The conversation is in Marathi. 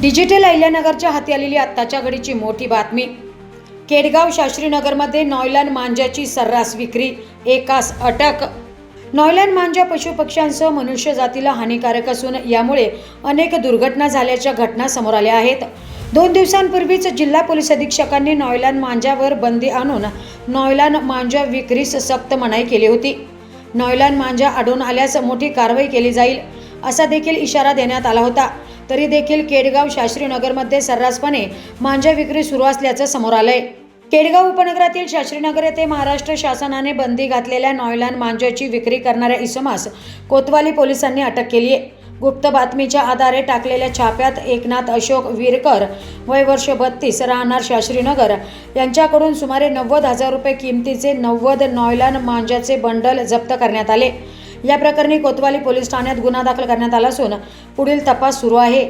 डिजिटल अहिल्यानगरच्या हाती आलेली आत्ताच्या घडीची मोठी बातमी. केडगाव शास्त्रीनगरमध्ये नॉयलॅन मांजाची सर्रास विक्री एकास अटक. नॉयलॅन मांजा पशुपक्ष्यांसह मनुष्य जातीला हानिकारक असून यामुळे अनेक दुर्घटना झाल्याच्या घटना समोर आल्या आहेत. दोन दिवसांपूर्वीच जिल्हा पोलीस अधीक्षकांनी नॉयलॅन मांजावर बंदी आणून नॉयलॅन मांजा विक्रीस सक्त मनाई केली होती. नॉयलॅन मांजा आढळून आल्यास मोठी कारवाई केली जाईल. असा देखील इशारा देण्यात आला होता. तरी देखील केडगाव शास्त्रीनगरमध्ये सर्रासपणे मांजा विक्री सुरू असल्याचं समोर आलंय. केडगाव उपनगरातील शास्त्रीनगर येथे महाराष्ट्र शासनाने बंदी घातलेल्या नॉयलान मांजाची विक्री करणाऱ्या इसमास कोतवाली पोलिसांनी अटक केली आहे. गुप्त बातमीच्या आधारे टाकलेल्या छाप्यात एकनाथ अशोक वीरकर वय वर्ष बत्तीस राहणार शास्त्रीनगर यांच्याकडून सुमारे नव्वद हजार रुपये किमतीचे नव्वद नॉयलान मांजाचे बंडल जप्त करण्यात आले. या प्रकरणी कोतवाली पोलीस ठाण्यात गुन्हा दाखल करण्यात आला असून पुढील तपास सुरू आहे.